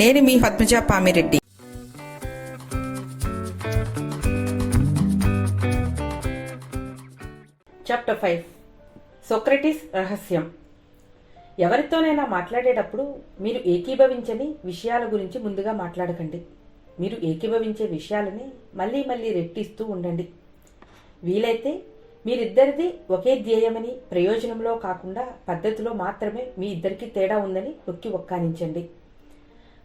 నేను మీ Padmaja Pamireddy. Chapter five Socrates రహస్యం ఎవరితోనైనా మాట్లాడేటప్పుడు మీరు ఏకీభవించని విషయాల గురించి ముందుగా మాట్లాడకండి. మీరు ఏకీభవించే విషయాలని మళ్ళీ మళ్ళీ రెట్టిస్తూ ఉండండి. వీలైతే మీరిద్దరిది ఒకే ధ్యేయమని ప్రయోజనంలో కాకుండా పద్ధతిలో మాత్రమే మీ ఇద్దరికి తేడా ఉందని నొక్కి ఒక్కానించండి.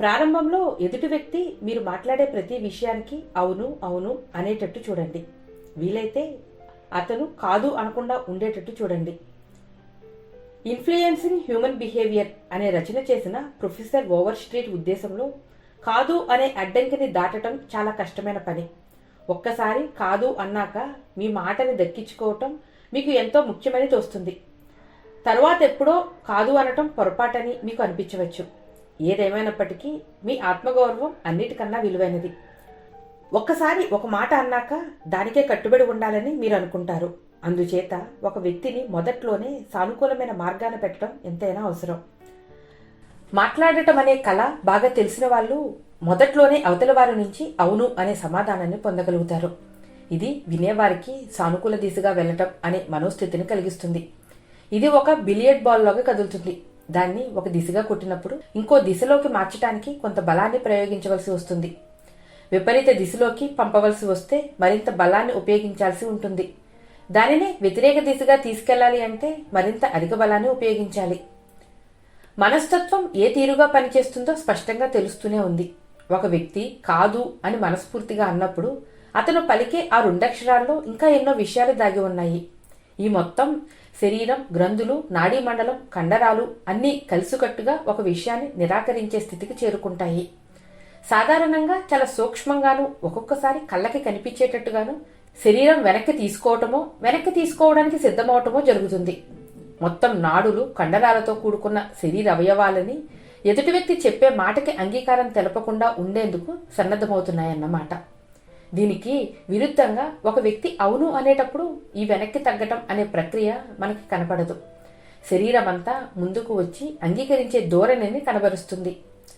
ప్రారంభంలో ఎదుటి వ్యక్తి మీరు మాట్లాడే ప్రతి విషయానికి అవును అవును అనేటట్టు చూడండి. వీలైతే అతను కాదు అనకుండా ఉండేటట్టు చూడండి. ఇన్ఫ్లుయెన్సింగ్ హ్యూమన్ బిహేవియర్ అనే రచన చేసిన ప్రొఫెసర్ ఓవర్ స్ట్రీట్ ఉద్దేశంలో కాదు అనే అడ్డంకిని దాటడం చాలా కష్టమైన పని. ఒక్కసారి కాదు అన్నాక మీ మాటని దక్కించుకోవటం మీకు ఎంతో ముఖ్యమని తోస్తుంది తర్వాత ఎప్పుడో కాదు అనటం పొరపాటని మీకు అనిపించవచ్చు. ఏదేమైనప్పటికీ మీ ఆత్మగౌరవం అన్నిటికన్నా విలువైనది. ఒక్కసారి ఒక మాట అన్నాక దానికే కట్టుబడి ఉండాలని మీరు అనుకుంటారు. అందుచేత ఒక వ్యక్తిని మొదట్లోనే సానుకూలమైన మార్గాన పెట్టడం ఎంతైనా అవసరం. మాట్లాడటం అనే కళ బాగా తెలిసిన వాళ్ళు మొదట్లోనే అవతల వారి నుంచి అవును అనే సమాధానాన్ని పొందగలుగుతారు. ఇది వినేవారికి సానుకూల దిశగా వెళ్ళటం అనే మనోస్థితిని కలిగిస్తుంది. ఇది ఒక బిలియర్డ్ బాల్ లాగా కదులుతుంది. దాన్ని ఒక దిశగా కొట్టినప్పుడు ఇంకో దిశలోకి మార్చడానికి కొంత బలాన్ని ప్రయోగించవలసి వస్తుంది. విపరీత దిశలోకి పంపవలసి వస్తే మరింత బలాన్ని ఉపయోగించాల్సి ఉంటుంది. దానిని వ్యతిరేక దిశగా తీసుకెళ్ళాలి అంటే మరింత అధిక బలాన్ని ఉపయోగించాలి. మనస్తత్వం ఏ తీరుగా పనిచేస్తుందో స్పష్టంగా తెలుస్తూనే ఉంది. ఒక వ్యక్తి కాదు అని మనస్ఫూర్తిగా అన్నప్పుడు అతను పలికే ఆ రెండక్షరాల్లో ఇంకా ఎన్నో విషయాలు దాగి ఉన్నాయి. ఈ మొత్తం శరీరం గ్రంథులు నాడీ మండలం కండరాలు అన్నీ కలిసికట్టుగా ఒక విషయాన్ని నిరాకరించే స్థితికి చేరుకుంటాయి. సాధారణంగా చాలా సూక్ష్మంగాను ఒక్కొక్కసారి కళ్ళకి కనిపించేటట్టుగాను శరీరం వెనక్కి తీసుకోవటమో వెనక్కి తీసుకోవడానికి సిద్ధమవటమో జరుగుతుంది. మొత్తం నాడులు కండరాలతో కూడుకున్న శరీర అవయవాలని ఎదుటి వ్యక్తి చెప్పే మాటకి అంగీకారం తెలపకుండా ఉండేందుకు సన్నద్ధమవుతున్నాయన్నమాట. దీనికి విరుద్ధంగా ఒక వ్యక్తి అవును అనేటప్పుడు ఈ వెనక్కి తగ్గటం అనే ప్రక్రియ మనకి కనపడదు. శరీరం అంతా ముందుకు వచ్చి అంగీకరించే ధోరణిని కనబరుస్తుంది.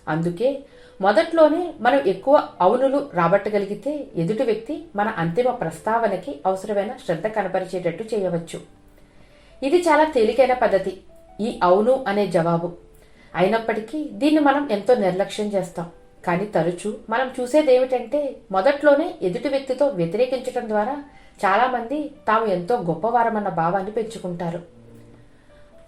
అందుకే మొదట్లోనే మనం ఎక్కువ అవునులు రాబట్టగలిగితే ఎదుటి వ్యక్తి మన అంతిమ ప్రస్తావనకి అవసరమైన శ్రద్ధ కనపరిచేటట్టు చేయవచ్చు. ఇది చాలా తేలికైన పద్ధతి. ఈ అవును అనే జవాబు. అయినప్పటికీ దీన్ని మనం ఎంతో నిర్లక్ష్యం చేస్తాం. కానీ తరచూ మనం చూసేది ఏమిటంటే మొదట్లోనే ఎదుటి వ్యక్తితో వ్యతిరేకించడం ద్వారా చాలామంది తాము ఎంతో గొప్పవారమన్న భావాన్ని పెంచుకుంటారు.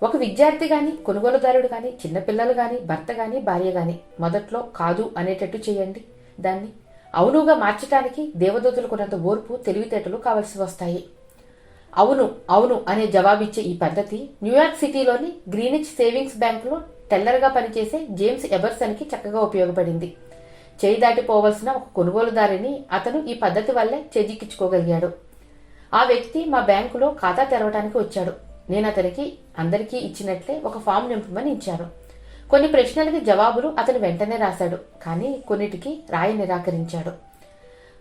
ఒక విద్యార్థి కానీ కొనుగోలుదారుడు కానీ చిన్నపిల్లలు కానీ భర్త కానీ భార్య కానీ మొదట్లో కాదు అనేటట్టు చేయండి. దాన్ని అవునుగా మార్చడానికి దేవదూతలకున్నంత ఓర్పు తెలివితేటలు కావలసి వస్తాయి. అవును అవును అనే జవాబిచ్చే ఈ పద్ధతి న్యూయార్క్ సిటీలోని గ్రీనిచ్ సేవింగ్స్ బ్యాంకులో టెల్లర్గా పనిచేసే జేమ్స్ ఎబర్సన్కి చక్కగా ఉపయోగపడింది. చేయి దాటిపోవలసిన ఒక కొనుగోలుదారిని అతను ఈ పద్ధతి వల్లే చేజిక్కించుకోగలిగాడు. ఆ వ్యక్తి మా బ్యాంకులో ఖాతా తెరవడానికి వచ్చాడు. నేను అతనికి అందరికీ ఇచ్చినట్లే ఒక ఫామ్ నింపమని ఇచ్చాను. కొన్ని ప్రశ్నలకి జవాబులు అతను వెంటనే రాశాడు కానీ కొన్నిటికి రాయి నిరాకరించాడు.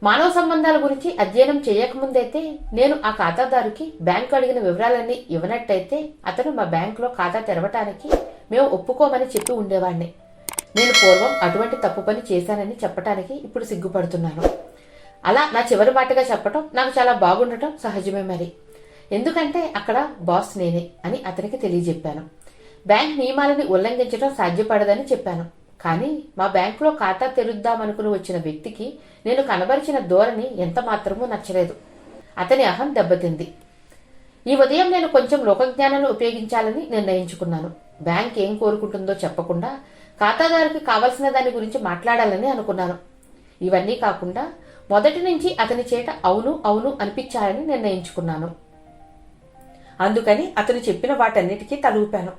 మానవ సంబంధాల గురించి అధ్యయనం చేయకముందైతే నేను ఆ ఖాతాదారుకి బ్యాంకు అడిగిన వివరాలన్నీ ఇవ్వనట్టయితే అతను మా బ్యాంకులో ఖాతా తెరవటానికి మేము ఒప్పుకోమని చెప్పి ఉండేవాడిని నేను పూర్వం అటువంటి తప్పు పని చేశానని చెప్పటానికి ఇప్పుడు సిగ్గుపడుతున్నాను. అలా నా చివరి మాటగా చెప్పటం నాకు చాలా బాగుండటం సహజమే మరి. ఎందుకంటే అక్కడ బాస్ నేనే అని అతనికి తెలియజెప్పాను. బ్యాంక్ నియమాలని ఉల్లంఘించడం సాధ్యపడదని చెప్పాను. కానీ మా బ్యాంకులో ఖాతా తెరుద్దామనుకుని వచ్చిన వ్యక్తికి నేను కనబరిచిన ధోరణి ఎంత మాత్రమూ నచ్చలేదు. అతని అహం దెబ్బతింది. ఈ ఉదయం నేను కొంచెం లోకజ్ఞానాన్ని ఉపయోగించాలని నిర్ణయించుకున్నాను. బ్యాంక్ ఏం కోరుకుంటుందో చెప్పకుండా ఖాతాదారుకి కావలసిన దాని గురించి మాట్లాడాలని అనుకున్నాను. ఇవన్నీ కాకుండా మొదటి నుంచి అతని చేత అవును అవును అనిపించాలని నిర్ణయించుకున్నాను. అందుకని అతను చెప్పిన వాటన్నిటికీ తలూపాను.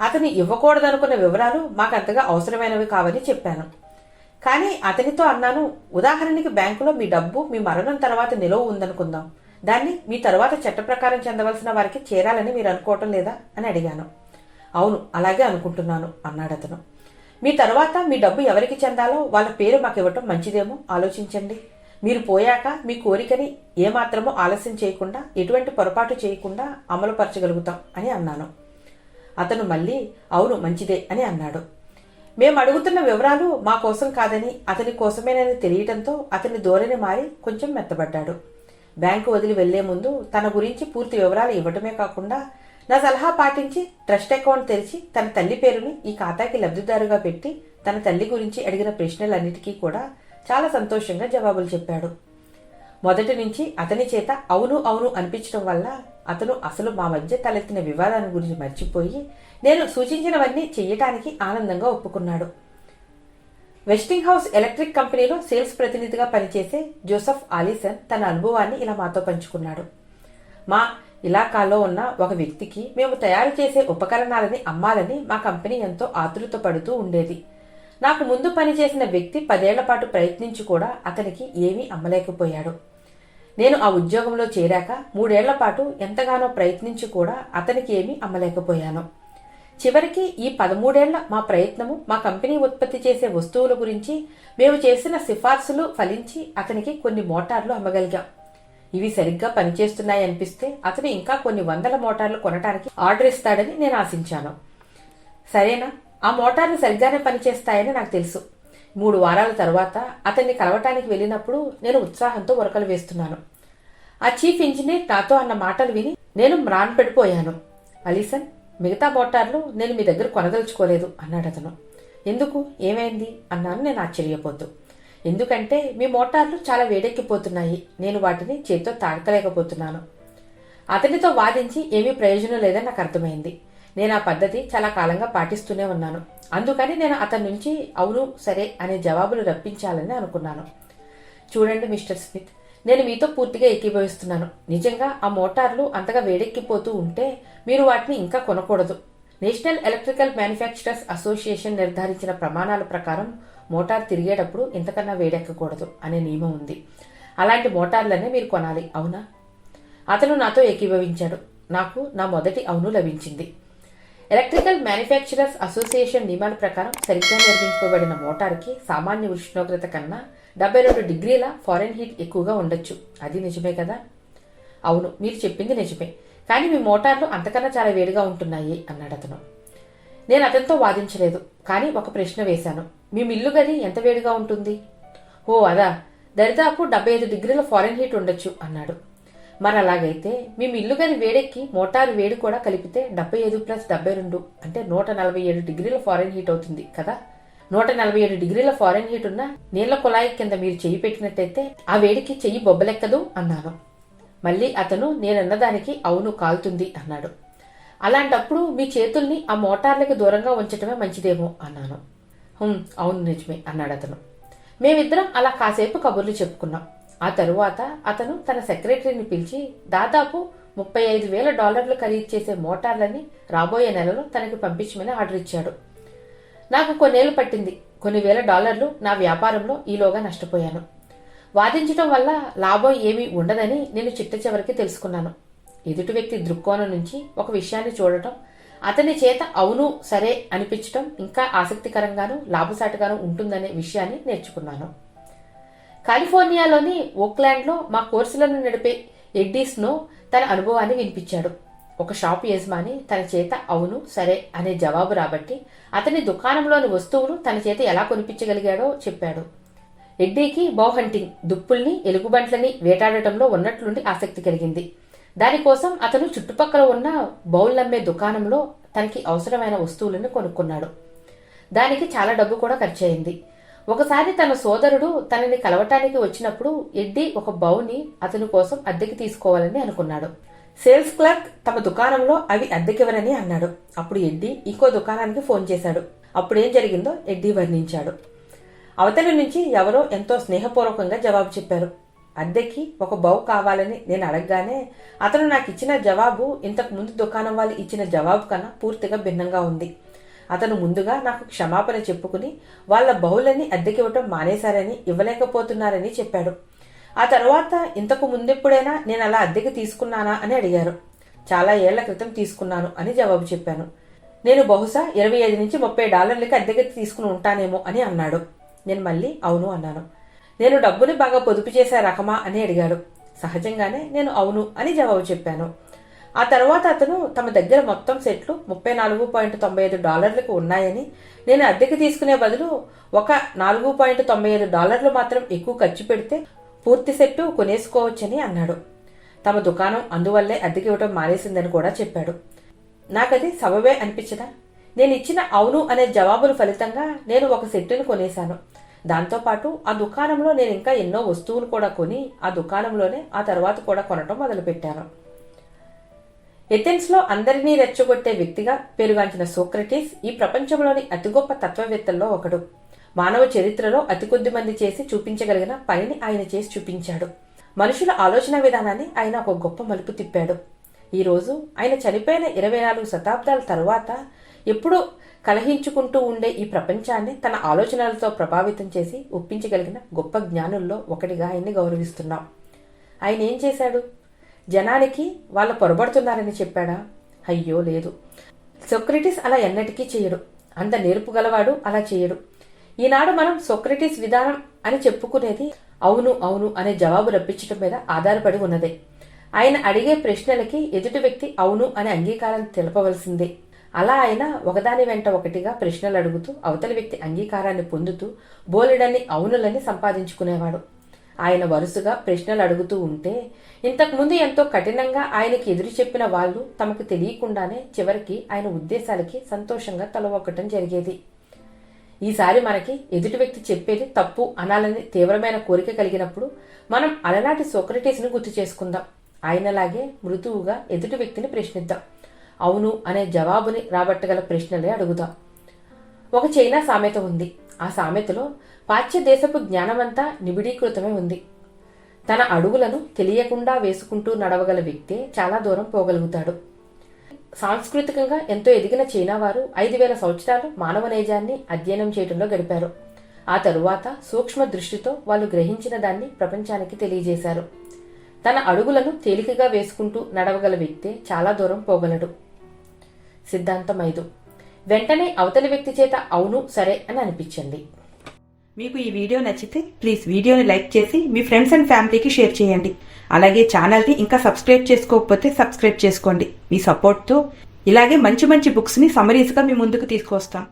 అతను ఇవ్వకూడదనుకున్న వివరాలు మాకంతగా అవసరమైనవి కావని చెప్పాను. కానీ అతనితో అన్నాను ఉదాహరణకి బ్యాంకులో మీ డబ్బు మీ మరణం తర్వాత నిలవ ఉందనుకుందాం. దాన్ని మీ తర్వాత చట్ట ప్రకారం చెందవలసిన వారికి చేరాలని మీరు అనుకోవటం లేదా? అని అడిగాను. అవును అలాగే అనుకుంటున్నాను అన్నాడు అతను మీ తర్వాత మీ డబ్బు ఎవరికి చెందాలో వాళ్ళ పేరు మాకు ఇవ్వటం మంచిదేమో ఆలోచించండి. మీరు పోయాక మీ కోరికని ఏమాత్రమో ఆలస్యం చేయకుండా ఎటువంటి పొరపాటు చేయకుండా అమలుపరచగలుగుతాం అని అన్నాను. అతను మళ్ళీ అవును మంచిదే అని అన్నాడు. మేము అడుగుతున్న వివరాలు మా కోసం కాదని అతని కోసమేనని తెలియటంతో అతని ధోరణి మారి కొంచెం మెత్తబడ్డాడు. బ్యాంకు వదిలి వెళ్ళే ముందు తన గురించి పూర్తి వివరాలు ఇవ్వటమే కాకుండా నా సలహా పాటించి ట్రస్ట్ అకౌంట్ తెరిచి తన తల్లి పేరుని ఈ ఖాతాకి లబ్ధిదారుగా పెట్టి తన తల్లి గురించి అడిగిన ప్రశ్నలన్నిటికీ కూడా చాలా సంతోషంగా జవాబులు చెప్పాడు. మొదటి నుంచి అతని చేత అవును అవును అనిపించడం వల్ల అతను అసలు మా మధ్య తలెత్తిన వివాదాన్ని గురించి మర్చిపోయి నేను సూచించినవన్నీ చెయ్యటానికి ఆనందంగా ఒప్పుకున్నాడు. వెస్టింగ్ హౌస్ ఎలక్ట్రిక్ కంపెనీలో సేల్స్ ప్రతినిధిగా పనిచేసే జోసఫ్ ఆలీసన్ తన అనుభవాన్ని ఇలా మాతో పంచుకున్నాడు. మా ఇలాకాలో ఉన్న ఒక వ్యక్తికి మేము తయారు చేసే ఉపకరణాలని అమ్మాలని మా కంపెనీ ఎంతో ఆతృత పడుతూ ఉండేది. నాకు ముందు పనిచేసిన వ్యక్తి పదేళ్ళ పాటు ప్రయత్నించి కూడా అతనికి ఏమీ అమ్మలేకపోయాడు. నేను ఆ ఉద్యోగంలో చేరాక మూడేళ్ళ పాటు ఎంతగానో ప్రయత్నించి కూడా అతనికి ఏమీ అమ్మలేకపోయాను. చివరికి ఈ పదమూడేళ్ళ మా ప్రయత్నము మా కంపెనీ ఉత్పత్తి చేసే వస్తువుల గురించి మేము చేసిన సిఫార్సులు ఫలించి అతనికి కొన్ని మోటార్లు అమ్మగలిగాం. ఇవి సరిగ్గా పనిచేస్తున్నాయి అనిపిస్తే అతను ఇంకా కొన్ని వందల మోటార్లు కొనటానికి ఆర్డర్ ఇస్తాడని నేను ఆశించాను. సరేనా? ఆ మోటార్లు సరిగ్గానే పనిచేస్తాయని నాకు తెలుసు. మూడు వారాల తర్వాత అతన్ని కలవటానికి వెళ్ళినప్పుడు నేను ఉత్సాహంతో ఉరకలు వేస్తున్నాను. ఆ చీఫ్ ఇంజనీర్ నాతో అన్న మాటలు విని నేను మ్రాన్ పడిపోయాను అలీసన్ మిగతా మోటార్లు నేను మీ దగ్గర కొనదలుచుకోలేదు అన్నాడు అతను ఎందుకు? ఏమైంది? అన్నాను నేను ఆశ్చర్యపోతూ. ఎందుకంటే మీ మోటార్లు చాలా వేడెక్కిపోతున్నాయి. నేను వాటిని చేతితో తాకలేకపోతున్నాను అతనితో వాదించి ఏమీ ప్రయోజనం లేదని నాకు అర్థమైంది. నేను ఆ పద్ధతి చాలా కాలంగా పాటిస్తూనే ఉన్నాను. అందుకని నేను అతని నుంచి అవును సరే అనే జవాబులు రప్పించాలని అనుకున్నాను. చూడండి మిస్టర్ స్మిత్ నేను మీతో పూర్తిగా ఏకీభవిస్తున్నాను. నిజంగా ఆ మోటార్లు అంతగా వేడెక్కిపోతూ ఉంటే మీరు వాటిని ఇంకా కొనకూడదు. నేషనల్ ఎలక్ట్రికల్ మ్యానుఫ్యాక్చరర్స్ అసోసియేషన్ నిర్ధారించిన ప్రమాణాల ప్రకారం మోటార్ తిరిగేటప్పుడు ఇంతకన్నా వేడెక్కకూడదు అనే నియమం ఉంది. అలాంటి మోటార్లనే మీరు కొనాలి అవునా? అతను నాతో ఏకీభవించాడు. నాకు నా మొదటి అవును లభించింది. ఎలక్ట్రికల్ మ్యానుఫ్యాక్చరర్స్ అసోసియేషన్ నియమాల ప్రకారం సరిగ్గా నిర్మించబడిన మోటార్కి సామాన్య ఉష్ణోగ్రత కన్నా డెబ్బై రెండు డిగ్రీల ఫారెన్ హీట్ ఎక్కువగా ఉండొచ్చు. అది నిజమే కదా? అవును మీరు చెప్పింది నిజమే. కానీ మీ మోటార్లు అంతకన్నా చాలా వేడిగా ఉంటున్నాయి అన్నాడు అతను. నేను అతనితో వాదించలేదు కానీ ఒక ప్రశ్న వేశాను. మీ మిల్లు గది ఎంత వేడిగా ఉంటుంది? ఓ అదా. దరిదాపు డెబ్బై ఐదు డిగ్రీల ఫారెన్ హీట్ ఉండొచ్చు అన్నాడు. మరి అలాగైతే మీ మిల్లు గది వేడెక్కి మోటారు వేడి కూడా కలిపితే డెబ్బై ఐదు ప్లస్ డెబ్బై రెండు అంటే నూట నలభై ఏడు డిగ్రీల ఫారెన్ హీట్ అవుతుంది కదా? నూట నలభై ఏడు డిగ్రీల ఫారెన్ హీట్ ఉన్న నీళ్ళ కుళాయి కింద మీరు చెయ్యి పెట్టినట్టయితే ఆ వేడికి చెయ్యి బొబ్బలెక్కదు అన్నాను. మళ్ళీ అతను నేనన్నదానికి అవును కాలుతుంది అన్నాడు. అలాంటప్పుడు మీ చేతుల్ని ఆ మోటార్లకి దూరంగా ఉంచటమే మంచిదేమో అన్నాను. అవును నిజమే అన్నాడు అతను. మేమిద్దరం అలా కాసేపు కబుర్లు చెప్పుకున్నాం. ఆ తరువాత అతను తన సెక్రటరీని పిలిచి దాదాపు ముప్పై ఐదు వేల డాలర్లు ఖరీదు చేసే మోటార్లని రాబోయే నెలలో తనకి పంపించమని ఆర్డర్ ఇచ్చాడు. నాకు కొన్నేళ్ళు పట్టింది. కొన్ని వేల డాలర్లు నా వ్యాపారంలో ఈలోగా నష్టపోయాను. వాదించడం వల్ల లాభం ఏమీ ఉండదని నేను చిట్ట చివరికి తెలుసుకున్నాను. ఎదుటి వ్యక్తి దృక్కోణం నుంచి ఒక విషయాన్ని చూడటం అతని చేత అవును సరే అనిపించటం ఇంకా ఆసక్తికరంగాను లాభసాటిగాను ఉంటుందనే విషయాన్ని నేర్చుకున్నాను. కాలిఫోర్నియాలోని ఓక్లాండ్లో మా కోర్సులను నడిపే ఎడ్డీ స్నో తన అనుభవాన్ని వినిపించాడు. ఒక షాపు యజమాని తన చేత అవును సరే అనే జవాబు రాబట్టి అతని దుకాణంలోని వస్తువులు తన చేత ఎలా కొనిపించగలిగాడో చెప్పాడు. ఎడ్డీకి బౌ హంటింగ్ దుప్పుల్ని ఎలుగుబంట్లని వేటాడటంలో ఉన్నట్లుండి ఆసక్తి కలిగింది. దానికోసం అతను చుట్టుపక్కల ఉన్న బౌళ్ళమ్మే దుకాణంలో తనకి అవసరమైన వస్తువులను కొనుక్కున్నాడు. దానికి చాలా డబ్బు కూడా ఖర్చయింది. ఒకసారి తన సోదరుడు తనని కలవటానికి వచ్చినప్పుడు ఎడ్డీ ఒక బౌని అతని కోసం అద్దెకి తీసుకోవాలని అనుకున్నాడు. సేల్స్ క్లర్క్ తమ దుకాణంలో అవి అద్దెకివ్వరని అన్నాడు. అప్పుడు ఎడ్డీ ఇంకో దుకాణానికి ఫోన్ చేశాడు. అప్పుడేం జరిగిందో ఎడ్డీ వర్ణించాడు. అవతలి నుంచి ఎవరో ఎంతో స్నేహపూర్వకంగా జవాబు చెప్పారు. అద్దెకి ఒక బౌ కావాలని నేను అడగగానే అతను నాకు ఇచ్చిన జవాబు ఇంతకు ముందు దుకాణం వాళ్ళు ఇచ్చిన జవాబు కన్నా పూర్తిగా భిన్నంగా ఉంది. అతను ముందుగా నాకు క్షమాపణ చెప్పుకుని వాళ్ళ బౌలని అద్దెకి ఇవ్వటం మానేశారని ఇవ్వలేకపోతున్నారని చెప్పాడు. ఆ తర్వాత ఇంతకు ముందెప్పుడైనా నేను అలా అద్దెకి తీసుకున్నానా? అని అడిగారు. చాలా ఏళ్ళ క్రితం తీసుకున్నాను అని జవాబు చెప్పాను. నేను బహుశా ఇరవై ఐదు నుంచి ముప్పై డాలర్లకి అద్దెకి తీసుకుని ఉంటానేమో అని అన్నాడు. నేను మళ్ళీ అవును అన్నాను. నేను డబ్బుని బాగా పొదుపు చేసే రకమా అని అడిగాడు. సహజంగానే నేను అవును అని జవాబు చెప్పాను. ఆ తర్వాత అతను తమ దగ్గర మొత్తం సెట్లు ముప్పై నాలుగు పాయింట్ తొంభై ఐదు డాలర్లకు ఉన్నాయని నేను అద్దెకి తీసుకునే బదులు ఒక నాలుగు పాయింట్ తొంభై ఐదు డాలర్లు మాత్రం ఎక్కువ ఖర్చు పెడితే పూర్తి సెట్టు కొనేసుకోవచ్చని అన్నాడు. తమ దుకాణం అందువల్లే అద్దెకి ఇవ్వడం మానేసిందని కూడా చెప్పాడు. నాకది సబబే అనిపించదా? నేను ఇచ్చిన అవును అనే జవాబుల ఫలితంగా నేను ఒక సెట్టును కొనేశాను. దాంతోపాటు ఆ దుకాణంలో నేను ఇంకా ఎన్నో వస్తువులు కూడా కొని ఆ దుకాణంలోనే ఆ తర్వాత కూడా కొనటం మొదలుపెట్టాను. ఎథెన్స్లో అందరినీ రెచ్చగొట్టే వ్యక్తిగా పేరుగాంచిన సోక్రటీస్ ఈ ప్రపంచంలోని అతి గొప్ప తత్వవేత్తల్లో ఒకడు. మానవ చరిత్రలో అతి కొద్ది మంది చేసి చూపించగలిగిన పనిని ఆయన చేసి చూపించాడు. మనుషుల ఆలోచన విధానాన్ని ఆయన ఒక గొప్ప మలుపు తిప్పాడు. ఈరోజు ఆయన చనిపోయిన ఇరవై నాలుగు శతాబ్దాల తరువాత ఎప్పుడూ కలహించుకుంటూ ఉండే ఈ ప్రపంచాన్ని తన ఆలోచనలతో ప్రభావితం చేసి ఒప్పించగలిగిన గొప్ప జ్ఞానుల్లో ఒకటిగా ఆయన్ని గౌరవిస్తున్నాం. ఆయన ఏం చేశాడు? జనానికి వాళ్ళు పొరబడుతున్నారని చెప్పాడా? అయ్యో లేదు. సొక్రటిస్ అలా ఎన్నటికీ చేయడు. అంత నేర్పుగలవాడు అలా చేయడు. ఈనాడు మనం సొక్రటిస్ విధానం అని చెప్పుకునేది అవును అవును అనే జవాబు రప్పించడం మీద ఆధారపడి ఉన్నదే. ఆయన అడిగే ప్రశ్నలకి ఎదుటి వ్యక్తి అవును అనే అంగీకారం తెలపవలసిందే. అలా ఆయన ఒకదాని వెంట ఒకటిగా ప్రశ్నలు అడుగుతూ అవతలి వ్యక్తి అంగీకారాన్ని పొందుతూ బోలెడని అవునులని సంపాదించుకునేవాడు. ఆయన వరుసగా ప్రశ్నలు అడుగుతూ ఉంటే ఇంతకుముందు ఎంతో కఠినంగా ఆయనకి ఎదురు చెప్పిన వాళ్ళు తమకు తెలియకుండానే చివరికి ఆయన ఉద్దేశాలకి సంతోషంగా తలవొక్కటం జరిగేది. ఈసారి మనకి ఎదుటి వ్యక్తి చెప్పేది తప్పు అనాలని తీవ్రమైన కోరిక కలిగినప్పుడు మనం అలనాటి సోక్రటీస్ను గుర్తు చేసుకుందాం. ఆయనలాగే మృదువుగా ఎదుటి వ్యక్తిని ప్రశ్నిద్దాం. అవును అనే జవాబుని రాబట్టగల ప్రశ్నలే అడుగుదాం ఒక చైనా సామెత ఉంది. ఆ సామెతలో పాశ్చ్య దేశపు జ్ఞానమంతా నిబిడీకృతమే ఉంది. తన అడుగులను తెలియకుండా వేసుకుంటూ నడవగల వ్యక్తే చాలా దూరం పోగలుగుతాడు. సాంస్కృతికంగా ఎంతో ఎదిగిన చైనా వారు ఐదు వేల సంవత్సరాలు మానవ నైజాన్ని అధ్యయనం చేయడంలో గడిపారు. ఆ తరువాత సూక్ష్మ దృష్టితో వాళ్ళు గ్రహించిన దాన్ని ప్రపంచానికి తెలియజేశారు. తన అడుగులను తేలికగా వేసుకుంటూ నడవగల వ్యక్తే చాలా దూరం పోగలడు. సిద్ధాంతం ఐదు వెంటనే అవతలి వ్యక్తి చేత అవును సరే అని అనిపించండి మీకు ఈ వీడియో నచ్చితే ప్లీజ్ వీడియోని లైక్ చేసి మీ ఫ్రెండ్స్ అండ్ ఫ్యామిలీకి షేర్ చేయండి. అలాగే ఛానల్ని ఇంకా సబ్స్క్రైబ్ చేసుకోకపోతే సబ్స్క్రైబ్ చేసుకోండి. మీ సపోర్ట్తో ఇలాగే మంచి మంచి బుక్స్ని సమరీస్గా మీ ముందుకు తీసుకొస్తాం.